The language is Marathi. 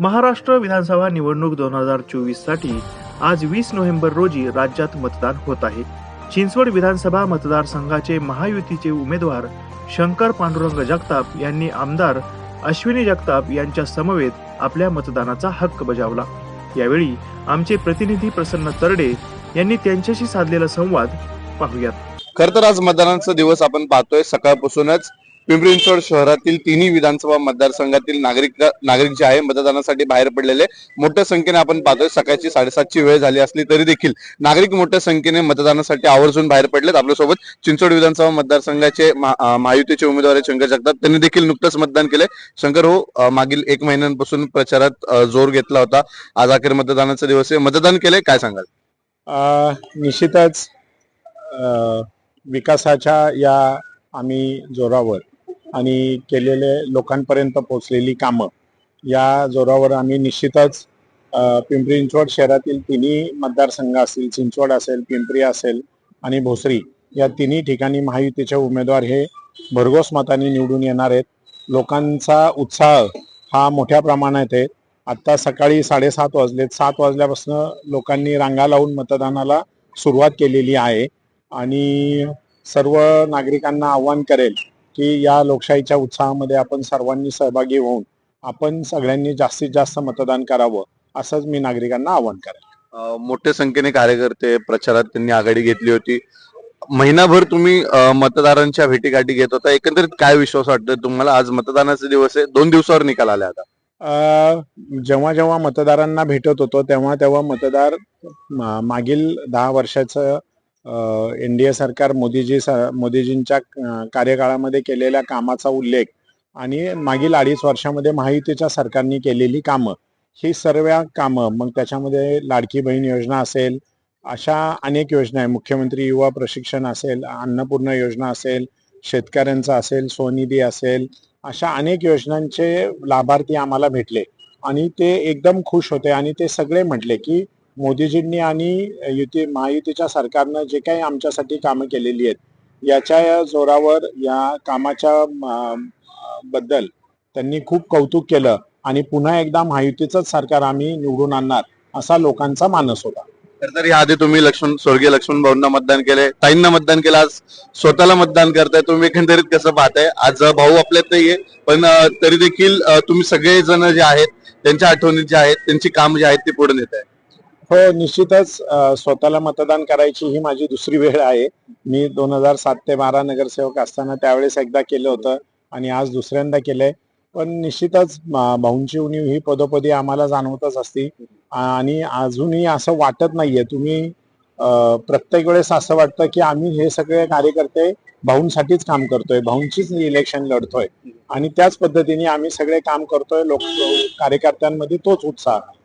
महाराष्ट्र विधानसभा निवडणूक दोन हजार चोवीससाठी आज वीस नोव्हेंबर रोजी राज्यात मतदान होत आहे. चिंचवड विधानसभा मतदारसंघाचे महायुतीचे उमेदवार शंकर पांडुरंग जगताप यांनी आमदार अश्विनी जगताप यांच्या समवेत आपल्या मतदानाचा हक्क बजावला. यावेळी आमचे प्रतिनिधी प्रसन्न तरडे यांनी त्यांच्याशी साधलेला संवाद पाहूयात. खर तर आज मतदानाचा दिवस आपण पाहतोय. सकाळपासूनच पिंपरी चिंचवड शहरातील तिन्ही विधानसभा मतदारसंघातील नागरिक नागरिक जे आहे मतदानासाठी बाहेर पडलेले. मोठ्या संख्येने आपण पाहतोय सकाळची साडेसातची वेळ झाली असली तरी देखील नागरिक मोठ्या संख्येने मतदानासाठी आवर्जून बाहेर पडलेत. आपल्यासोबत चिंचवड विधानसभा मतदारसंघाचे महायुतीचे उमेदवार शंकर जगताप. त्यांनी देखील नुकतंच मतदान केलंय. शंकर हो मागील एक महिन्यांपासून प्रचारात जोर घेतला होता. आज अखेर मतदानाचा दिवस आहे. मतदान केलंय काय सांगाल? निश्चितच विकासाच्या या आम्ही जोरावर आणि केलेले लोकांपर्यंत पोहोचलेली कामं या जोरावर आम्ही निश्चितच पिंपरी चिंचवड शहरातील तिन्ही मतदारसंघ असतील चिंचवड असेल पिंपरी असेल आणि भोसरी या तिन्ही ठिकाणी महायुतीचे उमेदवार हे भरघोस मताने निवडून येणार आहेत. लोकांचा उत्साह हा मोठ्या प्रमाणात आहे. आत्ता सकाळी साडेसात वाजलेत. सात वाजल्यापासून लोकांनी रांगा लावून मतदानाला सुरुवात केलेली आहे. आणि सर्व नागरिकांना आव्हान करेल की या लोकशाहीच्या उत्साहामध्ये आपण सर्वांनी सहभागी होऊन आपण सगळ्यांनी जास्तीत जास्त मतदान करावं असंच मी नागरिकांना आव्हान करेल मोठ्या संख्येने कार्यकर्ते प्रचारात त्यांनी आघाडी घेतली होती. महिनाभर तुम्ही मतदारांच्या भेटीगाठी घेत होता. एकंदरीत काय विश्वास वाटतोय तुम्हाला? आज मतदानाचा दिवस आहे. दोन दिवसावर निकाल आले आता. जेव्हा जेव्हा मतदारांना भेटत होतो तेव्हा तेव्हा मतदार मागील दहा वर्षाचं एन डी ए सरकार मोदीजी स- मोदीजींच्या कार्यकाळामध्ये केलेल्या कामाचा उल्लेख आणि मागील अडीच वर्षामध्ये महायुतीच्या सरकारने केलेली कामं ही सर्व कामं मग त्याच्यामध्ये लाडकी बहीण योजना असेल अशा अनेक योजना आहे. मुख्यमंत्री युवा प्रशिक्षण असेल अन्नपूर्ण योजना असेल शेतकऱ्यांचा असेल स्वनिधी असेल अशा अनेक योजनांचे लाभार्थी आम्हाला भेटले आणि ते एकदम खुश होते आणि ते सगळे म्हटले की मोदीजींनी आणि युती महायुतीच्या सरकारनं जे काही आमच्यासाठी कामं केलेली आहेत याच्या जोरावर या कामाच्या बद्दल त्यांनी खूप कौतुक केलं आणि पुन्हा एकदा महायुतीचंच सरकार आम्ही निवडून आणणार असा लोकांचा मानस होता. तर तर याआधी तुम्ही लक्ष्मण स्वर्गीय लक्ष्मण भाऊंना मतदान केले ताईंना मतदान केलं आज स्वतःला मतदान करताय तुम्ही एकंदरीत कसं पाहताय? आज भाऊ आपल्यात नाहीये पण तरी देखील तुम्ही सगळे जण जे आहेत त्यांच्या आठवणी ज्या आहेत त्यांची काम जे आहेत ते पुढे नेत आहे हो निश्चितच स्वतःला मतदान करायची ही माझी दुसरी वेळ आहे. मी दोन हजार सात ते बारा नगरसेवक असताना त्यावेळेस एकदा केलं होतं आणि आज दुसऱ्यांदा केलंय. पण निश्चितच भाऊंची उणीव ही पदोपदी आम्हाला जाणवतच असती. आणि अजूनही असं वाटत नाहीये. तुम्ही प्रत्येक वेळेस असं वाटतं की आम्ही हे सगळे कार्यकर्ते भाऊंसाठीच काम करतोय. भाऊंचीच इलेक्शन लढतोय. आणि त्याच पद्धतीने आम्ही सगळे काम करतोय. लोक कार्यकर्त्यांमध्ये तोच उत्साह. आहे.